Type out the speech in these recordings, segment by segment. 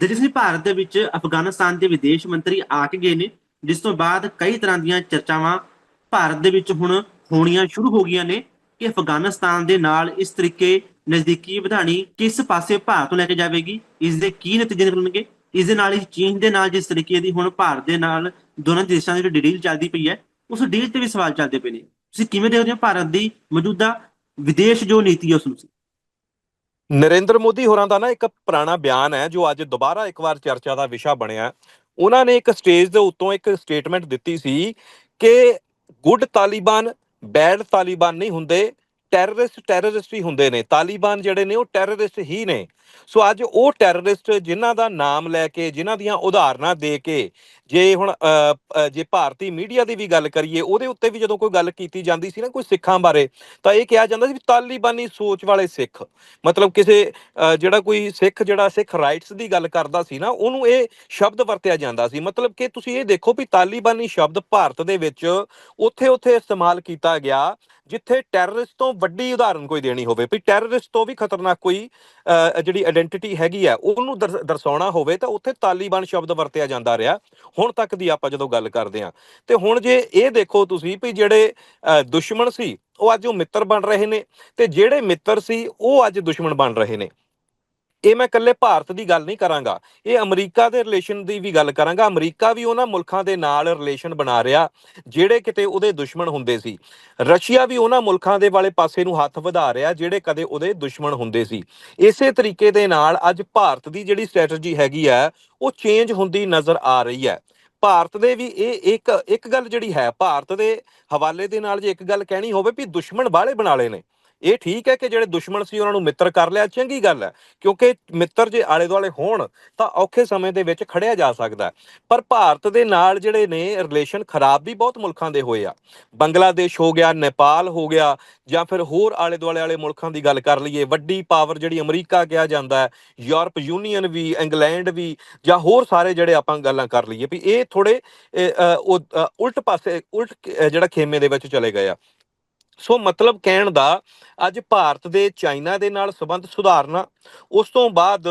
ਦਰਅਸਲ ਭਾਰਤ ਦੇ ਵਿੱਚ ਅਫਗਾਨਿਸਤਾਨ ਦੇ ਵਿਦੇਸ਼ ਮੰਤਰੀ ਆ ਕੇ ਗਏ ਨੇ, ਜਿਸ ਤੋਂ ਬਾਅਦ ਕਈ ਤਰ੍ਹਾਂ ਦੀਆਂ ਚਰਚਾਵਾਂ ਭਾਰਤ ਦੇ ਵਿੱਚ ਹੁਣ ਹੋਣੀਆਂ ਸ਼ੁਰੂ ਹੋ ਗਈਆਂ ਨੇ ਕਿ ਅਫਗਾਨਿਸਤਾਨ ਦੇ ਨਾਲ ਇਸ ਤਰੀਕੇ ਨਜ਼ਦੀਕੀ ਵਧਾਣੀ ਕਿਸ ਪਾਸੇ ਭਾਰਤ ਨੂੰ ਲੈ ਕੇ ਜਾਵੇਗੀ, ਇਸ ਦੇ ਕੀ ਨਤੀਜੇ ਨਿਕਲਣਗੇ, ਇਸ ਦੇ ਨਾਲ ਹੀ ਚੀਨ ਦੇ ਨਾਲ ਜਿਸ ਤਰੀਕੇ ਦੀ ਹੁਣ ਭਾਰਤ ਦੇ ਨਾਲ ਦੋਨਾਂ ਦੇਸ਼ਾਂ ਦੀ ਜਿਹੜੀ ਡੀਲ ਚੱਲਦੀ ਪਈ ਹੈ, ਉਸ ਡੀਲ ਤੇ ਵੀ ਸਵਾਲ ਚੱਲਦੇ ਪਏ ਨੇ। ਤੁਸੀਂ ਕਿਵੇਂ ਦੇਖਦੇ ਹੋ ਭਾਰਤ ਦੀ ਮੌਜੂਦਾ ਵਿਦੇਸ਼ ਜੋ ਨੀਤੀ ਹੈ ਉਸ ਨੂੰ ਨਰਿੰਦਰ ਮੋਦੀ ਹੋਰਾਂ ਦਾ ਨਾ ਇੱਕ ਪੁਰਾਣਾ ਬਿਆਨ ਹੈ, ਜੋ ਅੱਜ ਦੁਬਾਰਾ ਇੱਕ ਵਾਰ ਚਰਚਾ ਦਾ ਵਿਸ਼ਾ ਬਣਿਆ ਉਹਨਾਂ ਨੇ ਇੱਕ ਸਟੇਜ ਦੇ ਉੱਤੋਂ ਇੱਕ ਸਟੇਟਮੈਂਟ ਦਿੱਤੀ ਸੀ ਕਿ ਗੁੱਡ ਤਾਲਿਬਾਨ ਬੈਡ ਤਾਲਿਬਾਨ ਨਹੀਂ ਹੁੰਦੇ। ਟੈਰਰਿਸਟ ਟੈਰਰਿਸਟ ਹੀ ਹੁੰਦੇ ਨੇ ਤਾਲਿਬਾਨ ਜਿਹੜੇ ਨੇ ਉਹ ਟੈਰਰਿਸਟ ਹੀ ਨੇ। ਸੋ ਅੱਜ ਉਹ ਟੈਰਰਿਸਟ ਜਿਨ੍ਹਾਂ ਦਾ ਨਾਮ ਲੈ ਕੇ ਜਿਨ੍ਹਾਂ ਦੀਆਂ ਉਦਾਹਰਨਾਂ ਦੇ ਕੇ ਜੇ ਹੁਣ ਜੇ ਭਾਰਤੀ ਮੀਡੀਆ ਦੀ ਵੀ ਗੱਲ ਕਰੀਏ ਉਹਦੇ ਉੱਤੇ ਵੀ ਜਦੋਂ ਕੋਈ ਗੱਲ ਕੀਤੀ ਜਾਂਦੀ ਸੀ ਨਾ ਕੋਈ ਸਿੱਖਾਂ ਬਾਰੇ ਤਾਂ ਇਹ ਕਿਹਾ ਜਾਂਦਾ ਸੀ ਵੀ ਤਾਲਿਬਾਨੀ ਸੋਚ ਵਾਲੇ ਸਿੱਖ। ਮਤਲਬ ਕਿਸੇ ਅ, ਜਿਹੜਾ ਕੋਈ ਸਿੱਖ ਜਿਹੜਾ ਸਿੱਖ ਰਾਈਟਸ ਦੀ ਗੱਲ ਕਰਦਾ ਸੀ ਨਾ ਉਹਨੂੰ ਇਹ ਸ਼ਬਦ ਵਰਤਿਆ ਜਾਂਦਾ ਸੀ। ਮਤਲਬ ਕਿ ਤੁਸੀਂ ਇਹ ਦੇਖੋ ਵੀ ਤਾਲਿਬਾਨੀ ਸ਼ਬਦ ਭਾਰਤ ਦੇ ਵਿੱਚ ਉੱਥੇ-ਉੱਥੇ ਇਸਤੇਮਾਲ ਕੀਤਾ ਗਿਆ। ਜਿੱਥੇ ਟੈਰਰਿਸਟ ਤੋਂ ਵੱਡੀ ਉਦਾਹਰਨ ਕੋਈ ਦੇਣੀ ਹੋਵੇ, ਵੀ ਟੈਰਰਿਸਟ ਤੋਂ ਵੀ ਖਤਰਨਾਕ ਕੋਈ ਜਿਹੜੀ ਆਇਡੈਂਟੀਟੀ ਹੈਗੀ ਆ, ਉਹਨੂੰ ਦਰ- ਦਰਸਾਉਣਾ ਹੋਵੇ ਤਾਂ ਉੱਥੇ ਤਾਲਿਬਾਨ ਸ਼ਬਦ ਵਰਤਿਆ ਜਾਂਦਾ ਰਿਹਾ। ਹੁਣ ਤੱਕ ਦੀ ਆਪਾਂ ਜਦੋਂ ਗੱਲ ਕਰਦੇ ਆ ਤੇ ਹੁਣ ਜੇ ਇਹ ਦੇਖੋ ਤੁਸੀਂ ਵੀ ਜਿਹੜੇ ਦੁਸ਼ਮਣ ਸੀ, ਉਹ ਅੱਜ ਉਹ ਮਿੱਤਰ ਬਣ ਰਹੇ ਨੇ, ਤੇ ਜਿਹੜੇ ਮਿੱਤਰ ਸੀ, ਉਹ ਅੱਜ ਦੁਸ਼ਮਣ ਬਣ ਰਹੇ ਨੇ। ਇਹ ਮੈਂ ਇਕੱਲੇ ਭਾਰਤ ਦੀ ਗੱਲ ਨਹੀਂ ਕਰਾਂਗਾ, ਇਹ ਅਮਰੀਕਾ ਦੇ ਰਿਲੇਸ਼ਨ ਦੀ ਵੀ ਗੱਲ ਕਰਾਂਗਾ। ਅਮਰੀਕਾ ਵੀ ਉਹਨਾਂ ਮੁਲਕਾਂ ਦੇ ਨਾਲ ਰਿਲੇਸ਼ਨ ਬਣਾ ਰਿਹਾ, ਜਿਹੜੇ ਕਿਤੇ ਉਹਦੇ ਦੁਸ਼ਮਣ ਹੁੰਦੇ ਸੀ। ਰਸ਼ੀਆ ਵੀ ਉਹਨਾਂ ਮੁਲਕਾਂ ਦੇ ਵਾਲੇ ਪਾਸੇ ਨੂੰ ਹੱਥ ਵਧਾ ਰਿਹਾ, ਜਿਹੜੇ ਕਦੇ ਉਹਦੇ ਦੁਸ਼ਮਣ ਹੁੰਦੇ ਸੀ। ਇਸੇ ਤਰੀਕੇ ਦੇ ਨਾਲ ਅੱਜ ਭਾਰਤ ਦੀ ਜਿਹੜੀ ਸਟ੍ਰੈਟਜੀ ਹੈਗੀ ਹੈ ਉਹ ਚੇਂਜ ਹੁੰਦੀ ਨਜ਼ਰ ਆ ਰਹੀ ਹੈ। ਭਾਰਤ ਦੇ ਵੀ ਇਹ ਇੱਕ ਇੱਕ ਗੱਲ ਜਿਹੜੀ ਹੈ, ਭਾਰਤ ਦੇ ਹਵਾਲੇ ਦੇ ਨਾਲ ਜੇ ਇੱਕ ਗੱਲ ਕਹਿਣੀ ਹੋਵੇ ਵੀ ਦੁਸ਼ਮਣ ਬਾਹਲੇ ਬਣਾ ਲਏ ਨੇ। ਇਹ ਠੀਕ ਹੈ ਕਿ ਜਿਹੜੇ ਦੁਸ਼ਮਣ ਸੀ ਉਹਨਾਂ ਨੂੰ ਮਿੱਤਰ ਕਰ ਲਿਆ, ਚੰਗੀ ਗੱਲ ਹੈ, ਕਿਉਂਕਿ ਮਿੱਤਰ ਜੇ ਆਲੇ ਦੁਆਲੇ ਹੋਣ, ਤਾਂ ਔਖੇ ਸਮੇਂ ਦੇ ਵਿੱਚ ਖੜਿਆ ਜਾ ਸਕਦਾ ਪਰ ਭਾਰਤ ਦੇ ਨਾਲ ਜਿਹੜੇ ਨੇ ਰਿਲੇਸ਼ਨ ਖਰਾਬ ਵੀ ਬਹੁਤ ਮੁਲਕਾਂ ਦੇ ਹੋਏ ਆ। ਬੰਗਲਾਦੇਸ਼ ਹੋ ਗਿਆ, ਨੇਪਾਲ ਹੋ ਗਿਆ, ਜਾਂ ਫਿਰ ਹੋਰ ਆਲੇ ਦੁਆਲੇ ਵਾਲੇ ਮੁਲਕਾਂ ਦੀ ਗੱਲ ਕਰ ਲਈਏ, ਵੱਡੀ ਪਾਵਰ ਜਿਹੜੀ ਅਮਰੀਕਾ ਕਿਹਾ ਜਾਂਦਾ ਹੈ, ਯੂਰਪ ਯੂਨੀਅਨ ਵੀ, ਇੰਗਲੈਂਡ ਵੀ, ਜਾਂ ਹੋਰ ਸਾਰੇ ਜਿਹੜੇ ਆਪਾਂ ਗੱਲਾਂ ਕਰ ਲਈਏ, ਵੀ ਇਹ ਥੋੜੇ ਉਲਟ ਪਾਸੇ, ਉਲਟ ਜਿਹੜਾ ਖੇਮੇ ਦੇ ਵਿੱਚ ਚਲੇ ਗਏ ਆ। ਸੋ ਮਤਲਬ ਕਹਿਣ ਦਾ ਅੱਜ ਭਾਰਤ ਦੇ ਚਾਈਨਾ ਦੇ ਨਾਲ ਸਬੰਧ ਸੁਧਾਰਨਾ, ਉਸ ਤੋਂ ਬਾਅਦ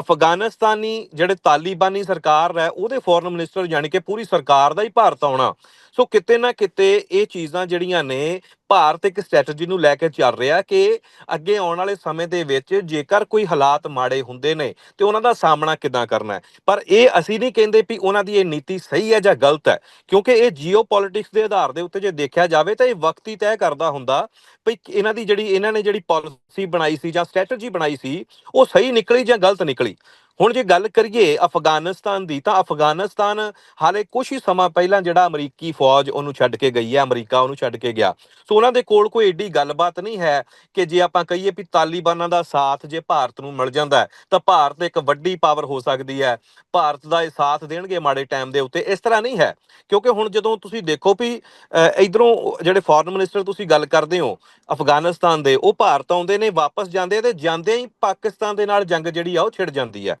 ਅਫਗਾਨਿਸਤਾਨੀ ਜਿਹੜੇ ਤਾਲਿਬਾਨੀ ਸਰਕਾਰ ਹੈ ਉਹਦੇ ਫੋਰਨ ਮਿਨਿਸਟਰ ਯਾਨੀ ਕਿ ਪੂਰੀ ਸਰਕਾਰ ਦਾ ਹੀ ਭਾਰਤ ਆਉਣਾ। ਸੋ ਕਿਤੇ ਨਾ ਕਿਤੇ ਇਹ ਚੀਜ਼ਾਂ ਜਿਹੜੀਆਂ ਨੇ ਭਾਰਤ ਇੱਕ ਸਟ੍ਰੈਟਜੀ ਨੂੰ ਲੈ ਕੇ ਚੱਲ ਰਿਹਾ ਕਿ ਅੱਗੇ ਆਉਣ ਵਾਲੇ ਸਮੇਂ ਦੇ ਵਿੱਚ ਜੇਕਰ ਕੋਈ ਹਾਲਾਤ ਮਾੜੇ ਹੁੰਦੇ ਨੇ ਤੇ ਉਹਨਾਂ ਦਾ ਸਾਹਮਣਾ ਕਿੱਦਾਂ ਕਰਨਾ ਹੈ? ਪਰ ਇਹ ਅਸੀਂ ਨਹੀਂ ਕਹਿੰਦੇ ਵੀ ਉਹਨਾਂ ਦੀ ਇਹ ਨੀਤੀ ਸਹੀ ਹੈ ਜਾਂ ਗਲਤ ਹੈ, ਕਿਉਂਕਿ ਇਹ ਜੀਓਪੋਲਿਟਿਕਸ ਦੇ ਆਧਾਰ ਦੇ ਉੱਤੇ ਜੇ ਦੇਖਿਆ ਜਾਵੇ ਤਾਂ ਇਹ ਵਕਤ ਹੀ ਤੈਅ ਕਰਦਾ ਹੁੰਦਾ ਵੀ ਇਹਨਾਂ ਦੀ ਜਿਹੜੀ, ਇਹਨਾਂ ਨੇ ਜਿਹੜੀ ਪਾਲਿਸੀ ਬਣਾਈ ਸੀ ਜਾਂ ਸਟ੍ਰੈਟਜੀ ਬਣਾਈ ਸੀ, ਉਹ ਸਹੀ ਨਿਕਲੀ ਜਾਂ ਗਲਤ ਨਿਕਲੀ। ਹੁਣ ਜੇ ਗੱਲ ਕਰੀਏ ਅਫਗਾਨਿਸਤਾਨ ਦੀ, ਤਾਂ ਅਫਗਾਨਿਸਤਾਨ ਹਾਲੇ ਕੁਝ ਹੀ ਸਮਾਂ ਪਹਿਲਾਂ ਜਿਹੜਾ ਅਮਰੀਕੀ ਫੌਜ ਉਹਨੂੰ ਛੱਡ ਕੇ ਗਈ ਹੈ, ਅਮਰੀਕਾ ਉਹਨੂੰ ਛੱਡ ਕੇ ਗਿਆ। ਸੋ ਉਹਨਾਂ ਦੇ ਕੋਲ ਕੋਈ ਏਡੀ ਗੱਲਬਾਤ ਨਹੀਂ ਹੈ ਕਿ ਜੇ ਆਪਾਂ ਕਹੀਏ ਵੀ ਤਾਲਿਬਾਨਾਂ ਦਾ ਸਾਥ ਜੇ ਭਾਰਤ ਨੂੰ ਮਿਲ ਜਾਂਦਾ ਤਾਂ ਭਾਰਤ ਇੱਕ ਵੱਡੀ ਪਾਵਰ ਹੋ ਸਕਦੀ ਹੈ। ਭਾਰਤ ਦਾ ਇਹ ਸਾਥ ਦੇਣਗੇ ਮਾੜੇ ਟਾਈਮ ਦੇ ਉੱਤੇ, ਇਸ ਤਰ੍ਹਾਂ ਨਹੀਂ ਹੈ। ਕਿਉਂਕਿ ਹੁਣ ਜਦੋਂ ਤੁਸੀਂ ਦੇਖੋ ਵੀ ਇਧਰੋਂ ਜਿਹੜੇ ਫੋਰਨ ਮਿਨਿਸਟਰ ਤੁਸੀਂ ਗੱਲ ਕਰਦੇ ਹੋ, ਅਫਗਾਨਿਸਤਾਨ ਦੇ, ਉਹ ਭਾਰਤ ਆਉਂਦੇ ਨੇ, ਵਾਪਸ ਜਾਂਦੇ ਆ ਤੇ ਜਾਂਦੇ ਹੀ ਪਾਕਿਸਤਾਨ ਦੇ ਨਾਲ ਜੰਗ ਜਿਹੜੀ ਆ ਉਹ ਛਿੜ ਜਾਂਦੀ ਹੈ।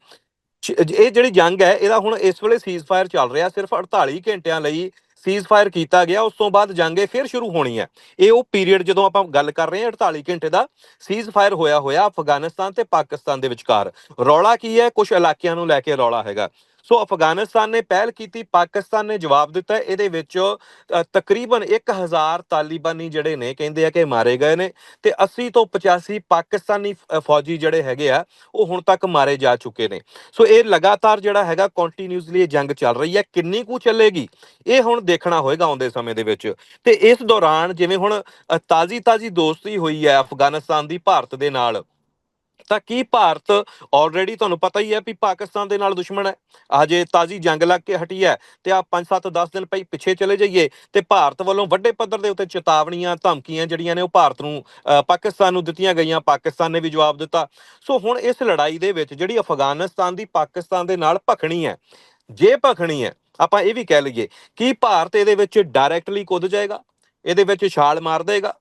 ਇਹ ਜਿਹੜੀ ਜੰਗ ਹੈ, ਇਹਦਾ ਹੁਣ ਇਸ ਵੇਲੇ ਸੀਜ਼ਫਾਇਰ ਚੱਲ ਰਿਹਾ। ਸਿਰਫ 48 ਘੰਟਿਆਂ ਲਈ ਸੀਜ਼ਫਾਇਰ ਕੀਤਾ ਗਿਆ। ਉਸ ਤੋਂ ਬਾਅਦ ਜੰਗ ਇਹ ਫਿਰ ਸ਼ੁਰੂ ਹੋਣੀ ਹੈ। ਇਹ ਉਹ ਪੀਰੀਅਡ ਜਦੋਂ ਆਪਾਂ ਗੱਲ ਕਰ ਰਹੇ ਹਾਂ 48 ਘੰਟੇ ਦਾ ਸੀਜ਼ਫਾਇਰ ਹੋਇਆ ਹੋਇਆ ਅਫਗਾਨਿਸਤਾਨ ਤੇ ਪਾਕਿਸਤਾਨ ਦੇ ਵਿਚਕਾਰ। ਰੌਲਾ ਕੀ ਹੈ? ਕੁਝ ਇਲਾਕਿਆਂ ਨੂੰ ਲੈ ਕੇ ਰੌਲਾ ਹੈਗਾ। ਸੋ ਅਫਗਾਨਿਸਤਾਨ ਨੇ ਪਹਿਲ ਕੀਤੀ ਪਾਕਿਸਤਾਨ ਨੇ ਜਵਾਬ ਦਿੱਤਾ। ਇਹਦੇ ਵਿੱਚ ਅ, ਤਕਰੀਬਨ 1000 ਤਾਲਿਬਾਨੀ ਜਿਹੜੇ ਨੇ ਕਹਿੰਦੇ ਆ ਕਿ ਮਾਰੇ ਗਏ ਨੇ ਤੇ 80 ਤੋਂ 85 ਪਾਕਿਸਤਾਨੀ ਫੌਜੀ ਜਿਹੜੇ ਹੈਗੇ ਆ ਉਹ ਹੁਣ ਤੱਕ ਮਾਰੇ ਜਾ ਚੁੱਕੇ ਨੇ। ਸੋ ਇਹ ਲਗਾਤਾਰ ਜਿਹੜਾ ਹੈਗਾ ਕੰਟੀਨਿਊਸਲੀ ਇਹ ਜੰਗ ਚੱਲ ਰਹੀ ਹੈ। ਕਿੰਨੀ ਕੁ ਚੱਲੇਗੀ ਇਹ ਹੁਣ ਦੇਖਣਾ ਹੋਏਗਾ ਆਉਂਦੇ ਸਮੇਂ ਦੇ ਵਿੱਚ। ਤੇ ਇਸ ਦੌਰਾਨ ਜਿਵੇਂ ਹੁਣ ਤਾਜ਼ੀ ਤਾਜ਼ੀ ਦੋਸਤੀ ਹੋਈ ਹੈ ਅਫਗਾਨਿਸਤਾਨ ਦੀ ਭਾਰਤ ਦੇ ਨਾਲ। ਤਾਂ ਕੀ ਭਾਰਤ ਆਲਰੇਡੀ ਤੁਹਾਨੂੰ ਪਤਾ ਹੀ ਹੈ ਵੀ ਪਾਕਿਸਤਾਨ ਦੇ ਨਾਲ ਦੁਸ਼ਮਣ ਹੈ। ਹਜੇ ਤਾਜ਼ੀ ਜੰਗ ਲੱਗ ਕੇ ਹਟੀ ਹੈ ਤੇ ਆ 5-7 10 ਦਿਨ ਪਈ ਪਿੱਛੇ ਚਲੇ ਜਾਈਏ ਤੇ ਭਾਰਤ ਵੱਲੋਂ ਵੱਡੇ ਪੱਧਰ ਦੇ ਉੱਤੇ ਚੇਤਾਵਨੀਆਂ, ਧਮਕੀਆਂ ਜਿਹੜੀਆਂ ਨੇ ਉਹ ਭਾਰਤ ਨੂੰ ਪਾਕਿਸਤਾਨ ਨੂੰ ਦਿੱਤੀਆਂ ਗਈਆਂ। ਪਾਕਿਸਤਾਨ ਨੇ ਵੀ ਜਵਾਬ ਦਿੱਤਾ। ਸੋ ਹੁਣ ਇਸ ਲੜਾਈ ਦੇ ਵਿੱਚ ਜਿਹੜੀ ਅਫਗਾਨਿਸਤਾਨ ਦੀ ਪਾਕਿਸਤਾਨ ਦੇ ਨਾਲ ਭਖਣੀ ਹੈ, ਜੇ ਭਖਣੀ ਹੈ, ਆਪਾਂ ਇਹ ਵੀ ਕਹਿ ਲਈਏ ਕਿ ਭਾਰਤ ਇਹਦੇ ਵਿੱਚ ਡਾਇਰੈਕਟਲੀ ਕੁੱਦ ਜਾਏਗਾ, ਇਹਦੇ ਵਿੱਚ ਛਾਲ ਮਾਰ ਦੇਗਾ।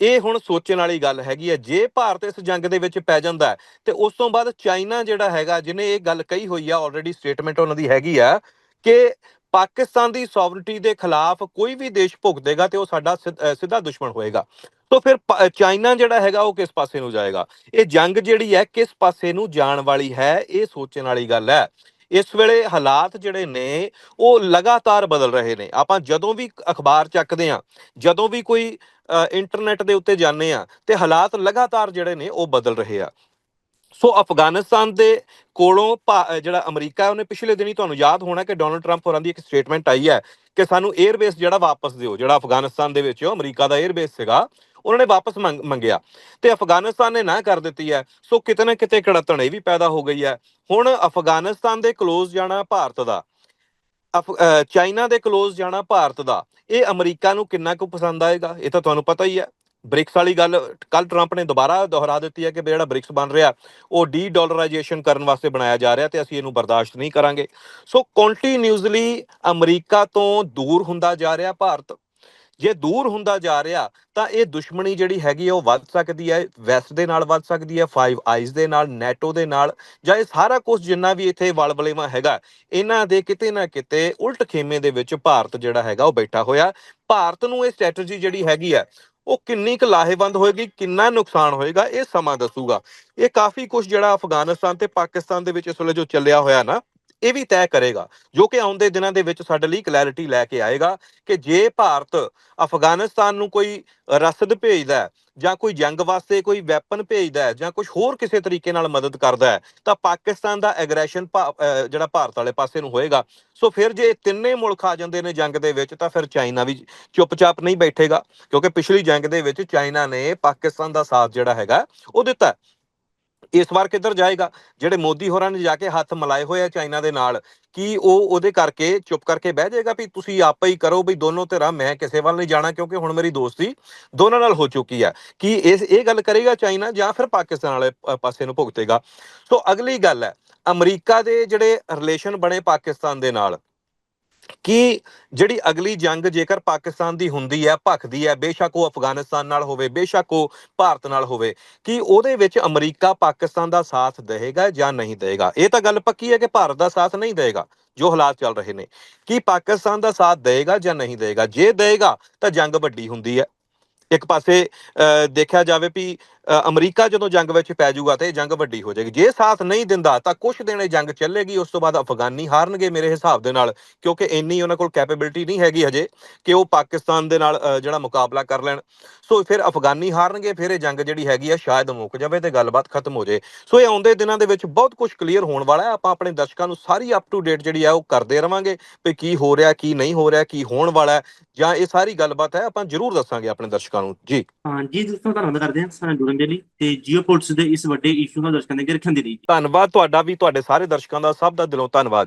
ਇਹ ਹੁਣ ਸੋਚਣ ਵਾਲੀ ਗੱਲ ਹੈਗੀ ਹੈ, ਜੇ ਭਾਰਤ ਇਸ ਜੰਗ ਦੇ ਵਿੱਚ ਪੈ ਜਾਂਦਾ ਤੇ ਉਸ ਤੋਂ ਬਾਅਦ ਚਾਈਨਾ ਜਿਹੜਾ ਹੈਗਾ, ਜਿਹਨੇ ਇਹ ਗੱਲ ਕਹੀ ਹੋਈ ਆ ਆਲਰੇਡੀ ਸਟੇਟਮੈਂਟ ਉਹਨਾਂ ਦੀ ਹੈਗੀ ਆ, ਕਿ ਪਾਕਿਸਤਾਨ ਦੀ ਸੋਵਰਨਟੀ ਦੇ ਖਿਲਾਫ ਕੋਈ ਵੀ ਦੇਸ਼ ਭੁਗਤੇਗਾ ਤੇ ਉਹ ਸਾਡਾ ਸਿੱਧ- ਸਿੱਧਾ ਦੁਸ਼ਮਣ ਹੋਏਗਾ। ਸੋ ਫਿਰ ਚਾਈਨਾ ਜਿਹੜਾ ਹੈਗਾ, ਉਹ ਕਿਸ ਪਾਸੇ ਨੂੰ ਜਾਏਗਾ? ਇਹ ਜੰਗ ਜਿਹੜੀ ਹੈ, ਕਿਸ ਪਾਸੇ ਨੂੰ ਜਾਣ ਵਾਲੀ ਹੈ, ਇਹ ਸੋਚਣ ਵਾਲੀ ਗੱਲ ਹੈ। ਇਸ ਵੇਲੇ ਹਾਲਾਤ ਜਿਹੜੇ ਨੇ ਉਹ ਲਗਾਤਾਰ ਬਦਲ ਰਹੇ ਨੇ। ਆਪਾਂ ਜਦੋਂ ਵੀ ਅਖਬਾਰ ਚੱਕਦੇ ਆ ਜਦੋਂ ਵੀ ਕੋਈ ਅ, ਇੰਟਰਨੈਟ ਦੇ ਉੱਤੇ ਜਾਂਦੇ ਆ ਤੇ ਹਾਲਾਤ ਲਗਾਤਾਰ ਜਿਹੜੇ ਨੇ ਉਹ ਬਦਲ ਰਹੇ ਆ। ਸੋ ਅਫਗਾਨਿਸਤਾਨ ਦੇ ਕੋਲੋਂ ਭਾ- ਜਿਹੜਾ ਅਮਰੀਕਾ ਉਹਨੇ ਪਿਛਲੇ ਦਿਨੀ ਤੁਹਾਨੂੰ ਯਾਦ ਹੋਣਾ ਕਿ ਡੋਨਲਡ ਟਰੰਪ ਹੋਰਾਂ ਦੀ ਇੱਕ ਸਟੇਟਮੈਂਟ ਆਈ ਹੈ ਕਿ ਸਾਨੂੰ 에ਅਰਬੇਸ ਜਿਹੜਾ ਵਾਪਸ ਦਿਓ ਜਿਹੜਾ ਅਫਗਾਨਿਸਤਾਨ ਦੇ ਵਿੱਚ ਅਮਰੀਕਾ ਦਾ 에ਅਰਬੇਸ ਸੀਗਾ ਉਹਨਾਂ ਨੇ ਵਾਪਸ ਮੰਗ- ਮੰਗਿਆ। ਤੇ ਅਫਗਾਨਿਸਤਾਨ ਨੇ ਨਾ ਕਰ ਦਿੱਤੀ ਹੈ, ਸੋ ਕਿਤੇ ਨਾ ਕਿਤੇ ਕੜਤਣ ਇਹ ਵੀ ਪੈਦਾ ਹੋ ਗਈ ਹੈ। ਹੁਣ ਅਫਗਾਨਿਸਤਾਨ ਦੇ ਕਲੋਜ਼ ਜਾਣਾ ਭਾਰਤ ਦਾ, ਅਫ- ਚਾਈਨਾ ਦੇ ਕਲੋਜ਼ ਜਾਣਾ ਭਾਰਤ ਦਾ। ਇਹ ਅਮਰੀਕਾ ਨੂੰ ਕਿੰਨਾ ਕੁ ਪਸੰਦ ਆਏਗਾ? ਇਹ ਤਾਂ ਤੁਹਾਨੂੰ ਪਤਾ ਹੀ ਹੈ। ਬ੍ਰਿਕਸ ਵਾਲੀ ਗੱਲ ਕੱਲ ਟਰੰਪ ਨੇ ਦੁਬਾਰਾ ਦੁਹਰਾ ਦਿੱਤੀ ਹੈ ਕਿ ਵੀ ਜਿਹੜਾ ਬ੍ਰਿਕਸ ਬਣ ਰਿਹਾ, ਉਹ ਡੀ ਡਾਲਰਾਈਜੇਸ਼ਨ ਕਰਨ ਵਾਸਤੇ ਬਣਾਇਆ ਜਾ ਰਿਹਾ ਤੇ ਅਸੀਂ ਇਹਨੂੰ ਬਰਦਾਸ਼ਤ ਨਹੀਂ ਕਰਾਂਗੇ। ਸੋ ਕੰਟੀਨਿਊਸਲੀ ਅਮਰੀਕਾ ਤੋਂ ਦੂਰ ਹੁੰਦਾ ਜਾ ਰਿਹਾ ਭਾਰਤ। ਜੇ ਦੂਰ ਹੁੰਦਾ ਜਾ ਰਿਹਾ, ਤਾਂ ਇਹ ਦੁਸ਼ਮਣੀ ਜਿਹੜੀ ਹੈਗੀ ਹੈ ਉਹ ਵੱਧ ਸਕਦੀ ਹੈ ਵੈਸਟ ਦੇ ਨਾਲ ਵੱਧ ਸਕਦੀ ਹੈ ਫਾਈਵ ਆਈਜ਼ ਦੇ ਨਾਲ ਨੈਟੋ ਦੇ ਨਾਲ, ਜਾਂ ਇਹ ਸਾਰਾ ਕੁਝ ਜਿੰਨਾ ਵੀ ਇੱਥੇ ਵਲਬਲੇਵਾ ਹੈਗਾ, ਇਹਨਾਂ ਦੇ ਕਿਤੇ ਨਾ ਕਿਤੇ ਉਲਟ ਖੇਮੇ ਦੇ ਵਿੱਚ ਭਾਰਤ ਜਿਹੜਾ ਹੈਗਾ, ਉਹ ਬੈਠਾ ਹੋਇਆ। ਭਾਰਤ ਨੂੰ ਇਹ ਸਟ੍ਰੈਟਜੀ ਜਿਹੜੀ ਹੈਗੀ ਹੈ ਉਹ ਕਿੰਨੀ ਕੁ ਲਾਹੇਵੰਦ ਹੋਏਗੀ, ਕਿੰਨਾ ਨੁਕਸਾਨ ਹੋਏਗਾ, ਇਹ ਸਮਾਂ ਦੱਸੂਗਾ। ਇਹ ਕਾਫੀ ਕੁਝ ਜਿਹੜਾ ਅਫਗਾਨਿਸਤਾਨ ਤੇ ਪਾਕਿਸਤਾਨ ਦੇ ਵਿੱਚ ਇਸ ਵੇਲੇ ਜੋ ਚੱਲਿਆ ਹੋਇਆ ਨਾ ਇਹ ਵੀ ਤੈਅ ਕਰੇਗਾ, ਜੋ ਕਿ ਆਉਂਦੇ ਦਿਨਾਂ ਦੇ ਵਿੱਚ ਸਾਡੇ ਲਈ ਕਲੈਰਿਟੀ ਲੈ ਕੇ ਆਏਗਾ ਕਿ ਜੇ ਭਾਰਤ ਅਫਗਾਨਿਸਤਾਨ ਨੂੰ ਕੋਈ ਰਸਦ ਭੇਜਦਾ ਹੈ ਜਾਂ ਕੋਈ ਜੰਗ ਵਾਸਤੇ ਕੋਈ ਵੈਪਨ ਭੇਜਦਾ ਹੈ ਜਾਂ ਕੁਝ ਹੋਰ ਕਿਸੇ ਤਰੀਕੇ ਨਾਲ ਮਦਦ ਕਰਦਾ ਹੈ, ਤਾਂ ਪਾਕਿਸਤਾਨ ਦਾ ਐਗਰੈਸ਼ਨ ਜਿਹੜਾ ਭਾਰਤ ਵਾਲੇ ਪਾਸੇ ਨੂੰ ਹੋਏਗਾ, ਸੋ ਫਿਰ ਜੇ ਤਿੰਨੇ ਮੁਲਕ ਆ ਜਾਂਦੇ ਨੇ ਜੰਗ ਦੇ ਵਿੱਚ, ਤਾਂ ਫਿਰ ਚਾਈਨਾ ਵੀ ਚੁੱਪਚਾਪ ਨਹੀਂ ਬੈਠੇਗਾ, ਕਿਉਂਕਿ ਪਿਛਲੀ ਜੰਗ ਦੇ ਵਿੱਚ ਚਾਈਨਾ ਨੇ ਪਾਕਿਸਤਾਨ ਦਾ ਸਾਥ ਜਿਹੜਾ ਹੈਗਾ ਉਹ ਦਿੱਤਾ ਇਸ ਵਾਰ ਕਿੱਧਰ ਜਾਏਗਾ? ਜਿਹੜੇ ਮੋਦੀ ਹੋਰਾਂ ਨੇ ਜਾ ਕੇ ਹੱਥ ਮਿਲਾਏ ਹੋਏ ਆ ਚਾਈਨਾ ਦੇ ਨਾਲ, ਕਿ ਉਹ ਉਹਦੇ ਕਰਕੇ ਚੁੱਪ ਕਰਕੇ ਬਹਿ ਜਾਏਗਾ ਵੀ ਤੁਸੀਂ ਆਪੇ ਹੀ ਕਰੋ ਵੀ ਦੋਨੋਂ ਧਿਰਾਂ, ਮੈਂ ਕਿਸੇ ਵੱਲ ਨਹੀਂ ਜਾਣਾ ਕਿਉਂਕਿ ਹੁਣ ਮੇਰੀ ਦੋਸਤੀ ਦੋਨਾਂ ਨਾਲ ਹੋ ਚੁੱਕੀ ਹੈ ਕਿ ਇਸ, ਇਹ ਗੱਲ ਕਰੇਗਾ ਚਾਈਨਾ ਜਾਂ ਫਿਰ ਪਾਕਿਸਤਾਨ ਵਾਲੇ ਪਾਸੇ ਨੂੰ ਭੁਗਤੇਗਾ? ਸੋ ਅਗਲੀ ਗੱਲ ਹੈ, ਅਮਰੀਕਾ ਦੇ ਜਿਹੜੇ ਰਿਲੇਸ਼ਨ ਬਣੇ ਪਾਕਿਸਤਾਨ ਦੇ ਨਾਲ ਕਿ ਜਿਹੜੀ ਅਗਲੀ ਜੰਗ ਜੇਕਰ ਪਾਕਿਸਤਾਨ ਦੀ ਹੁੰਦੀ ਹੈ ਭਖਦੀ ਹੈ ਬੇਸ਼ੱਕ ਉਹ ਅਫਗਾਨਿਸਤਾਨ ਨਾਲ ਹੋਵੇ ਬੇਸ਼ੱਕ ਉਹ ਭਾਰਤ ਨਾਲ ਹੋਵੇ ਕਿ ਉਹਦੇ ਵਿੱਚ ਅਮਰੀਕਾ ਪਾਕਿਸਤਾਨ ਦਾ ਸਾਥ ਦੇਵੇਗਾ ਜਾਂ ਨਹੀਂ ਦੇਵੇਗਾ? ਇਹ ਤਾਂ ਗੱਲ ਪੱਕੀ ਹੈ ਕਿ ਭਾਰਤ ਦਾ ਸਾਥ ਨਹੀਂ ਦੇਵੇਗਾ ਜੋ ਹਾਲਾਤ ਚੱਲ ਰਹੇ ਨੇ। ਕਿ ਪਾਕਿਸਤਾਨ ਦਾ ਸਾਥ ਦੇਵੇਗਾ ਜਾਂ ਨਹੀਂ ਦੇਵੇਗਾ? ਜੇ ਦੇਵੇਗਾ ਤਾਂ ਜੰਗ ਵੱਡੀ ਹੁੰਦੀ ਹੈ। ਇੱਕ ਪਾਸੇ ਅਹ, ਦੇਖਿਆ ਜਾਵੇ ਵੀ ਅਮਰੀਕਾ ਜਦੋਂ ਜੰਗ ਵਿੱਚ ਪੈ ਜਾਊਗਾ ਤਾਂ ਇਹ ਜੰਗ ਵੱਡੀ ਹੋ ਜਾਏਗੀ। ਜੇ ਸਾਥ ਨਹੀਂ ਦਿੰਦਾ ਤਾਂ ਕੁਝ ਦਿਨ ਇਹ ਜੰਗ ਚੱਲੇਗੀ, ਉਸ ਤੋਂ ਬਾਅਦ ਅਫਗਾਨੀ ਹਾਰਨਗੇ ਮੇਰੇ ਹਿਸਾਬ ਦੇ ਨਾਲ, ਕਿਉਂਕਿ ਇੰਨੀ ਉਹਨਾਂ ਕੋਲ ਕੈਪੇਬਿਲਿਟੀ ਨਹੀਂ ਹੈਗੀ ਹਜੇ ਕਿ ਉਹ ਪਾਕਿਸਤਾਨ ਦੇ ਨਾਲ ਜਿਹੜਾ ਮੁਕਾਬਲਾ ਕਰ ਲੈਣ। ਸੋ ਫਿਰ ਅਫਗਾਨੀ ਹਾਰਨਗੇ, ਫਿਰ ਇਹ ਜੰਗ ਜਿਹੜੀ ਹੈਗੀ ਆ ਸ਼ਾਇਦ ਮੁੱਕ ਜਾਵੇ ਤੇ ਗੱਲਬਾਤ ਖਤਮ ਹੋ ਜਾਏ। ਸੋ ਇਹ ਆਉਂਦੇ ਦਿਨਾਂ ਦੇ ਵਿੱਚ ਬਹੁਤ ਕੁਝ ਕਲੀਅਰ ਹੋਣ ਵਾਲਾ ਹੈ। ਆਪਾਂ ਆਪਣੇ ਦਰਸ਼ਕਾਂ ਨੂੰ ਸਾਰੀ ਅਪ ਟੂ ਡੇਟ ਜਿਹੜੀ ਆ ਉਹ ਕਰਦੇ ਰਵਾਂਗੇ ਵੀ ਕੀ ਹੋ ਰਿਹਾ, ਕੀ ਨਹੀਂ ਹੋ ਰਿਹਾ, ਕੀ ਹੋਣ ਵਾਲਾ ਜਾਂ ਇਹ ਸਾਰੀ ਗੱਲਬਾਤ ਹੈ, ਆਪਾਂ ਜ਼ਰੂਰ ਦੱਸਾਂਗੇ ਆਪਣੇ ਦਰਸ਼ਕਾਂ ਨੂੰ। ਜੀ। ਹਾਂ ਜੀ, ਦੋਸਤੋ, ਧੰਨਵਾਦ ਕਰਦੇ ਹਾਂ। ਸਾਨੂੰ ਜੁੜਨ ਦੇ ਲਈ ਤੇ ਜੀਓਪੋਲਿਟਿਕਸ ਦੇ ਇਸ ਵੱਡੇ ਇਸ਼ੂ ਨਾਲ ਦਰਸ਼ਕਾਂ ਦੇ ਅੱਗੇ ਰੱਖਣ ਦੇ ਲਈ। ਧੰਨਵਾਦ ਤੁਹਾਡਾ ਵੀ, ਤੁਹਾਡੇ ਸਾਰੇ ਦਰਸ਼ਕਾਂ ਦਾ ਸਭ ਦਾ ਦਿਲੋਂ ਧੰਨਵਾਦ।